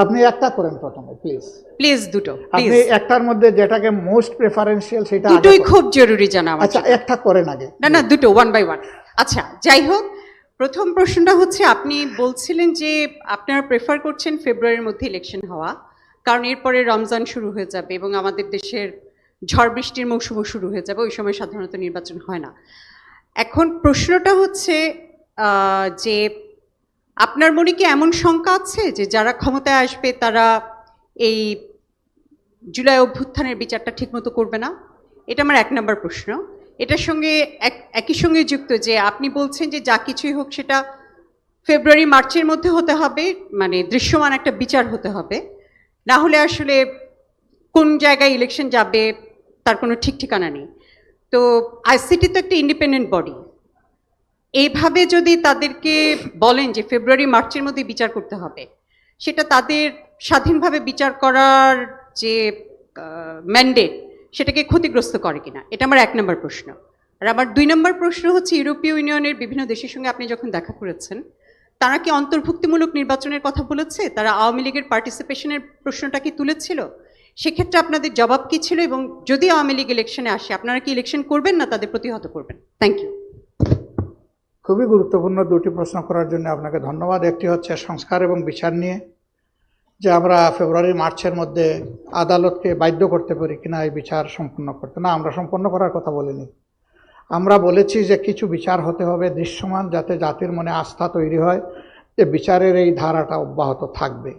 আপনি একটা করেন প্রথমে প্লিজ প্লিজ দুটো আপনি একটার মধ্যে যেটাকে মোস্ট প্রেফারেন্সিয়াল সেটা দুটোই খুব জরুরি জানা আমার আচ্ছা একটা করেন আগে। না না দুটো ওয়ান বাই ওয়ান আচ্ছা যাই হোক প্রথম প্রশ্নটা হচ্ছে আপনি বলছিলেন যে আপনারা প্রেফার করছেন ফেব্রুয়ারির মধ্যে ইলেকশন হওয়া কারণ এরপরে রমজান শুরু হয়ে যাবে এবং আমাদের দেশের ঝড় বৃষ্টির মৌসুমও শুরু হয়ে যাবে ওই সময় সাধারণত নির্বাচন হয় না। এখন প্রশ্নটা হচ্ছে যে আপনার মনে কি এমন শঙ্কা আছে যে যারা ক্ষমতায় আসবে তারা এই জুলাই অভ্যুত্থানের বিচারটা ঠিকমতো করবে না? এটা আমার এক নম্বর প্রশ্ন। এটার সঙ্গে এক, একই সঙ্গে যুক্ত যে আপনি বলছেন যে যা কিছুই হোক সেটা ফেব্রুয়ারি, মার্চের মধ্যে হতে হবে মানে দৃশ্যমান একটা বিচার হতে হবে। না হলে আসলে কোন জায়গায় ইলেকশন যাবে তার কোনো ঠিক ঠিকানা নেই। তো আইসিটি তো একটা ইন্ডিপেন্ডেন্ট বডি এইভাবে যদি তাদেরকে বলেন যে ফেব্রুয়ারি, মার্চের মধ্যে বিচার করতে হবে, সেটা তাদের স্বাধীনভাবে বিচার করার যে ম্যান্ডেট সেটাকে ক্ষতিগ্রস্ত করে কিনা? এটা আমার এক নম্বর প্রশ্ন। আর আমার দুই নম্বর প্রশ্ন হচ্ছে, ইউরোপীয় ইউনিয়নের বিভিন্ন দেশের সঙ্গে আপনি যখন দেখা করেছেন, তারা কি অন্তর্ভুক্তিমূলক নির্বাচনের কথা বলেছে? তারা আওয়ামী লীগের পার্টিসিপেশনের প্রশ্নটা কি তুলেছিল? সেক্ষেত্রে আপনাদের জবাব কি ছিল? এবং যদি আওয়ামী লীগ ইলেকশনে আসে, আপনারা কি ইলেকশন করবেন না তাদের প্রতিহত করবেন? থ্যাংক ইউ খুবই গুরুত্বপূর্ণ দুটি প্রশ্ন করার জন্য আপনাকে ধন্যবাদ। একটি হচ্ছে সংস্কার এবং বিচার নিয়ে, যে আমরা ফেব্রুয়ারি, মার্চের মধ্যে আদালতকে বাধ্য করতে পারি কিনা এই বিচার সম্পূর্ণ করতে। না, আমরা সম্পন্ন করার কথা বলিনি। আমরা বলেছি যে কিছু বিচার হতে হবে দৃশ্যমান, যাতে জাতির মনে আস্থা তৈরি হয় যে বিচারের এই ধারাটা অব্যাহত থাকবে।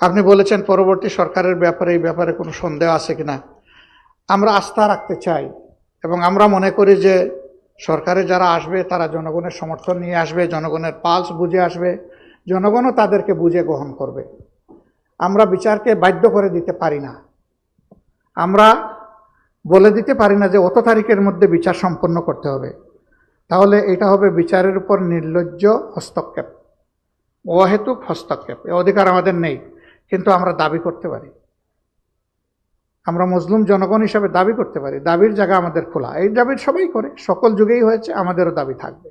আপনি বলেছেন পরবর্তী সরকারের ব্যাপারে, এই ব্যাপারে কোনো সন্দেহ আছে কিনা? আমরা আস্থা রাখতে চাই এবং আমরা মনে করি যে সরকারে যারা আসবে, তারা জনগণের সমর্থন নিয়ে আসবে, জনগণের পালস বুঝে আসবে, জনগণও তাদেরকে বুঝে গ্রহণ করবে। আমরা বিচারকে বাধ্য করে দিতে পারি না। আমরা বলে দিতে পারি না যে, অত তারিখের মধ্যে বিচার সম্পন্ন করতে হবে। তাহলে এটা হবে বিচারের উপর নির্লজ্জ হস্তক্ষেপ, অহেতুক হস্তক্ষেপ। এ অধিকার আমাদের নেই, কিন্তু আমরা দাবি করতে পারি। আমরা মুসলিম জনগণ হিসাবে দাবি করতে পারি। দাবির জায়গা আমাদের খোলা। এই দাবি সবাই করে। সকল যুগেই হয়েছে, আমাদেরও দাবি থাকবে।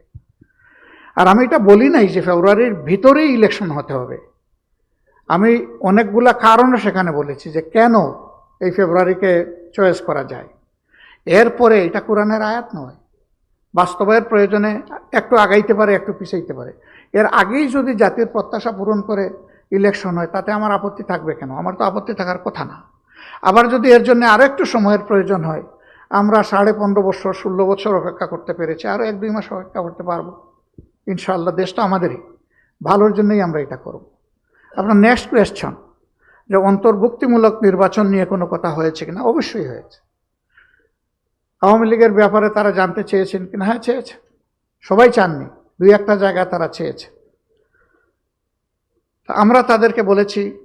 আর আমি এটা বলি নাই যে ফেব্রুয়ারির ভিতরেই ইলেকশন হতে হবে। আমি অনেকগুলা কারণও সেখানে বলেছি যে কেন এই ফেব্রুয়ারিকে চয়েস করা যায়। এরপরে এটা কোরআনের আয়াত নয়। বাস্তবায়ের প্রয়োজনে একটু আগাইতে পারে, একটু পিছাইতে পারে। এর আগেই যদি জাতির প্রত্যাশা পূরণ করে ইলেকশন হয়, তাতে আমার আপত্তি থাকবে কেন? আমার তো আপত্তি থাকার কথা না। আবার যদি এর জন্য আরও একটু সময়ের প্রয়োজন হয়, আমরা সাড়ে পনেরো বছর, ষোলো বছর অপেক্ষা করতে পেরেছি আরও এক দুই মাস অপেক্ষা করতে পারব। ইনশাআল্লাহ দেশটা আমাদেরই। ভালোর জন্যই আমরা এটা করব। আপনার নেক্সট কোয়েশ্চন যে অন্তর্ভুক্তিমূলক নির্বাচন নিয়ে কোনো কথা হয়েছে কিনা? অবশ্যই হয়েছে। আওয়ামী লীগের ব্যাপারে তারা জানতে চেয়েছেন কিনা? হ্যাঁ চেয়েছে। সবাই চাননি। দুই একটা জায়গায় তারা চেয়েছে। আমরা তাদেরকে বলেছি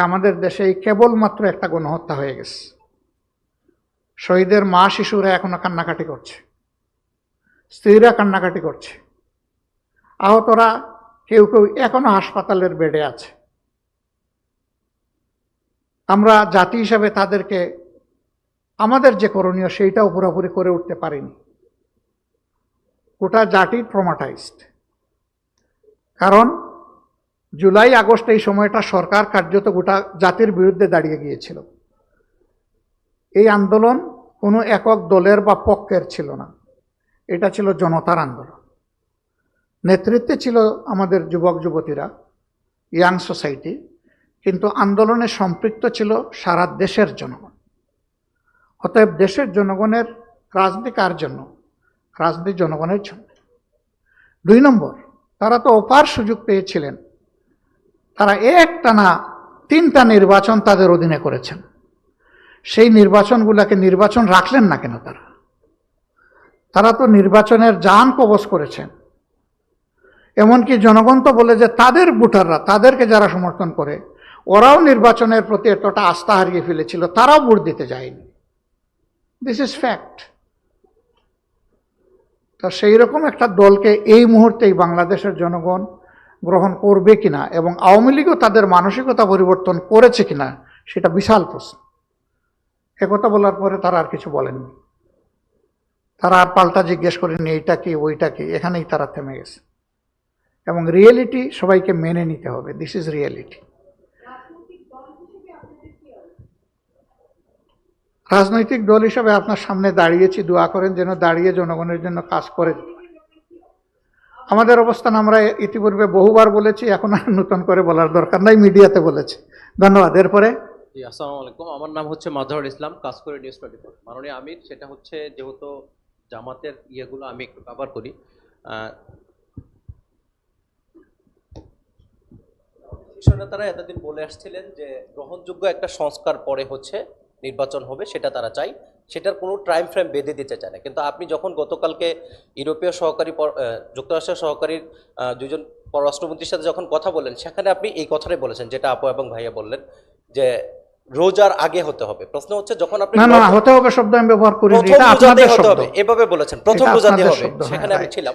আমাদের দেশে এই কেবলমাত্র একটা গণহত্যা হয়ে গেছে। শহীদের মা শিশুরা এখনও কান্নাকাটি করছে। স্ত্রীরা কান্নাকাটি করছে। আহতরা কেউ কেউ এখনও হাসপাতালের বেডে আছে। আমরা জাতি হিসাবে তাদেরকে, আমাদের যে করণীয় সেইটাও পুরোপুরি করে উঠতে পারিনি। গোটা জাতি ট্রমাটাইজড কারণ জুলাই, আগস্ট এই সময়টা সরকার কার্যত গোটা জাতির বিরুদ্ধে দাঁড়িয়ে গিয়েছিল। এই আন্দোলন কোনো একক দলের বা পক্ষের ছিল না। এটা ছিল জনতার আন্দোলন। নেতৃত্বে ছিল আমাদের যুবক, যুবতীরা, ইয়াং সোসাইটি, কিন্তু আন্দোলনে সম্পৃক্ত ছিল সারা দেশের জনগণ। অতএব দেশের জনগণের রাজনীতি কার জন্য? রাজনীতি জনগণের জন্য। দুই নম্বর, তারা তো অপার সুযোগ পেয়েছিলেন। তারা একটানা, তিনটা নির্বাচন তাদের অধীনে করেছেন। সেই নির্বাচনগুলোকে নির্বাচন রাখলেন না কেন তারা? তারা তো নির্বাচনের যান কবচ করেছেন। এমনকি জনগণ তো বলে যে তাদের ভোটাররা, তাদেরকে যারা সমর্থন করে, ওরাও নির্বাচনের প্রতি এতটা আস্থা হারিয়ে ফেলেছিল, তারাও ভোট দিতে যায়নি। দিস ইজ ফ্যাক্ট তা সেই রকম একটা দলকে এই মুহূর্তেই বাংলাদেশের জনগণ গ্রহণ করবে কিনা এবং আওয়ামী লীগও তাদের মানসিকতা পরিবর্তন করেছে কিনা সেটা বিশাল প্রশ্ন। একথা বলার পরে তারা আর কিছু বলেননি। তারা আর পাল্টা জিজ্ঞেস করেনি এইটা কি ওইটা কি? এখানেই তারা থেমে গেছে। এবং রিয়েলিটি সবাইকে মেনে নিতে হবে। দিস ইজ রিয়েলিটি রাজনৈতিক দল হিসাবে আপনার সামনে দাঁড়িয়েছি দোয়া করেন যেন দাঁড়িয়ে জনগণের জন্য কাজ করে। আমাদের অবস্থান আমরা ইতিপূর্বে বহুবার বলেছি, এখন আর নতুন করে বলার দরকার নাই, মিডিয়াতে বলেছি। ধন্যবাদ। এরপরে? আসসালামু আলাইকুম। আমার নাম হচ্ছে মাজহারুল ইসলাম কাজ করে নিউজ টোয়েন্টি ফোর। মাননীয় আমির, সেটা হচ্ছে যেহেতু জামাতের ইয়েগুলো আমি একটু কভার করি শীর্ষ এতদিন বলে আসছিলেন যে গ্রহণযোগ্য একটা সংস্কার পরে হচ্ছে নির্বাচন হবে, সেটা তারা চাই সেটার কোনো টাইম ফ্রেম বেঁধে দিতে চায় না। কিন্তু আপনি যখন গতকালকে ইউরোপীয় সহকারী যুক্তরাষ্ট্রের সহকারী আহ, দুজন পররাষ্ট্রমন্ত্রীর সাথে যখন কথা বললেন সেখানে আপনি এই কথাটাই বলেছেন যেটা আপু এবং ভাইয়া বললেন যে রোজার আগে হতে হবে। প্রশ্ন হচ্ছে যখন আপনি না না না, হতে হবে শব্দ আমি ব্যবহার এটা আপনাদের শব্দ। এভাবে বলেছেন। প্রথম রোজাতে হবে। হ্যাঁ, সেখানে আমি ছিলাম।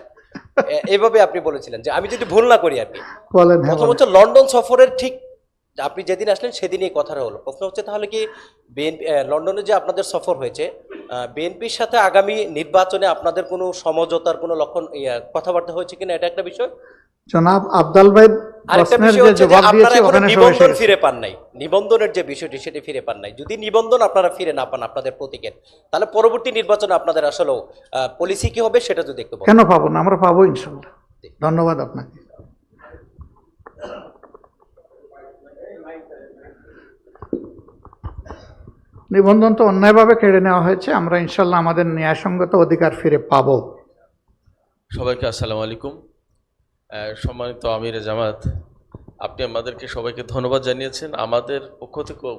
এভাবে আপনি বলেছিলেন যে আমি যদি ভুল না করি আর কি। হ্যাঁ প্রথম হচ্ছে লন্ডন সফরের ঠিক আপনি যেদিন আসলেন সেদিনই কথাটা হলো। প্রশ্ন হচ্ছে তাহলে কি বিএনপি লন্ডনে যে আপনাদের সফর হয়েছে বিএনপির সাথে আগামী নির্বাচনে আপনাদের কোনো সমঝোতার কোনো লক্ষণ কথাবার্তা হয়েছে কিনা এটা একটা বিষয়? জনাব আব্দাল ভাই নিবন্ধন ফিরে পান নাই। নিবন্ধনের যে বিষয়টি সেটি ফিরে পান নাই। যদি নিবন্ধন আপনারা ফিরে না পান আপনাদের প্রতীকের তাহলে পরবর্তী নির্বাচনে আপনাদের আসলে পলিসি কি হবে সেটা যদি একটু কেন পাবো না? আমরা পাবো ইনশাল্লাহ। ধন্যবাদ আপনাকে। নিবন্ধন তো অন্যায়ভাবে কেড়ে নেওয়া হয়েছে, আমরা ইনশাল্লাহ আমাদের ন্যায়সঙ্গত অধিকার ফিরে পাবো। সবাইকে আসসালামু আলাইকুম। সম্মানিত আমির জামাত, আপনি আমাদেরকে সবাইকে ধন্যবাদ জানিয়েছেন। আমাদের পক্ষ থেকেও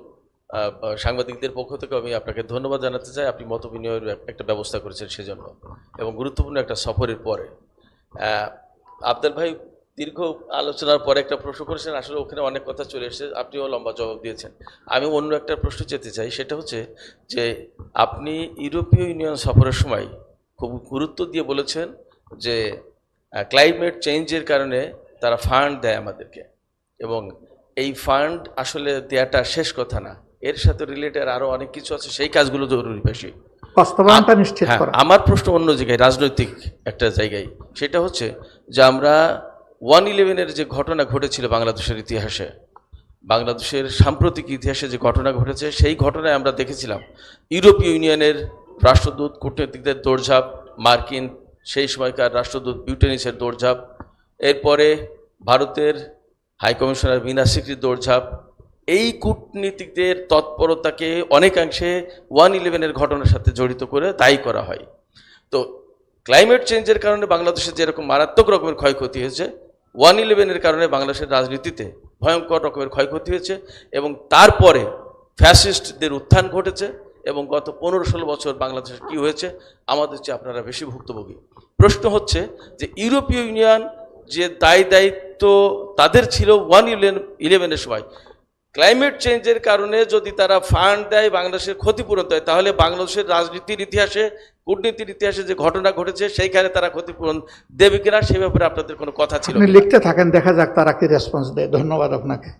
সাংবাদিকদের পক্ষ থেকেও আমি আপনাকে ধন্যবাদ জানাতে চাই। আপনি মত বিনিময়ের একটা ব্যবস্থা করেছেন সেজন্য এবং গুরুত্বপূর্ণ একটা সফরের পরে। আবদাল ভাই দীর্ঘ আলোচনার পরে একটা প্রশ্ন করেছেন আসলে ওখানে অনেক কথা চলে এসেছে আপনিও লম্বা জবাব দিয়েছেন। আমি অন্য একটা প্রশ্ন চেতে চাই সেটা হচ্ছে যে আপনি ইউরোপীয় ইউনিয়ন সফরের সময় খুব গুরুত্ব দিয়ে বলেছেন যে ক্লাইমেট চেঞ্জের কারণে তারা ফান্ড দেয় আমাদেরকে এবং এই ফান্ড আসলে দেয়াটা শেষ কথা না। এর সাথে রিলেটেড আরও অনেক কিছু আছে সেই কাজগুলো জরুরি বেশি। বাস্তবায়নটা নিশ্চিত হ্যাঁ, আমার প্রশ্ন অন্য জায়গায় রাজনৈতিক একটা জায়গায়। সেটা হচ্ছে যে আমরা ওয়ান ইলেভেনের যে ঘটনা ঘটেছিল বাংলাদেশের ইতিহাসে, বাংলাদেশের সাম্প্রতিক ইতিহাসে যে ঘটনা ঘটেছে, সেই ঘটনায় আমরা দেখেছিলাম ইউরোপীয় ইউনিয়নের রাষ্ট্রদূত, কূটনীতিকদের দৌড়ঝাঁপ, মার্কিন, সেই সময়কার রাষ্ট্রদূত বিউটেনিসের দৌড়ঝাঁপ, এরপরে ভারতের হাইকমিশনার বিনা স্বীকৃত দৌড়ঝাঁপ। এই কূটনীতিকদের তৎপরতাকে অনেকাংশে ওয়ান ইলেভেনের ঘটনার সাথে জড়িত করে দায়ী করা হয়। তো, ক্লাইমেট চেঞ্জের কারণে বাংলাদেশে যেরকম মারাত্মক রকমের ক্ষয়ক্ষতি হয়েছে ওয়ান ইলেভেনের কারণে বাংলাদেশের রাজনীতিতে ভয়ঙ্কর রকমের ক্ষয়ক্ষতি হয়েছে এবং তারপরে ফ্যাসিস্টদের উত্থান ঘটেছে এবং গত পনেরো ষোলো বছর বাংলাদেশে কি হয়েছে, আমাদের চেয়ে আপনারা বেশি ভুক্তভোগী। প্রশ্ন হচ্ছে যে ইউরোপীয় ইউনিয়ন যে দায় দায়িত্ব তাদের ছিল ওয়ান ইলেভেন ইলেভেনের সময়। ক্লাইমেট চেঞ্জের কারণে যদি তারা ফান্ড দেয়, বাংলাদেশের ক্ষতিপূরণ দেয়, তাহলে বাংলাদেশের রাজনীতির ইতিহাসে কূটনীতির ইতিহাসে যে ঘটনা ঘটেছে সেইখানে তারা ক্ষতিপূরণ দেবে কিনা সে ব্যাপারে আপনাদের কোনো কথা ছিল লিখতে থাকেন দেখা যাক তারা কি রেসপন্স দেয়। ধন্যবাদ আপনাকে।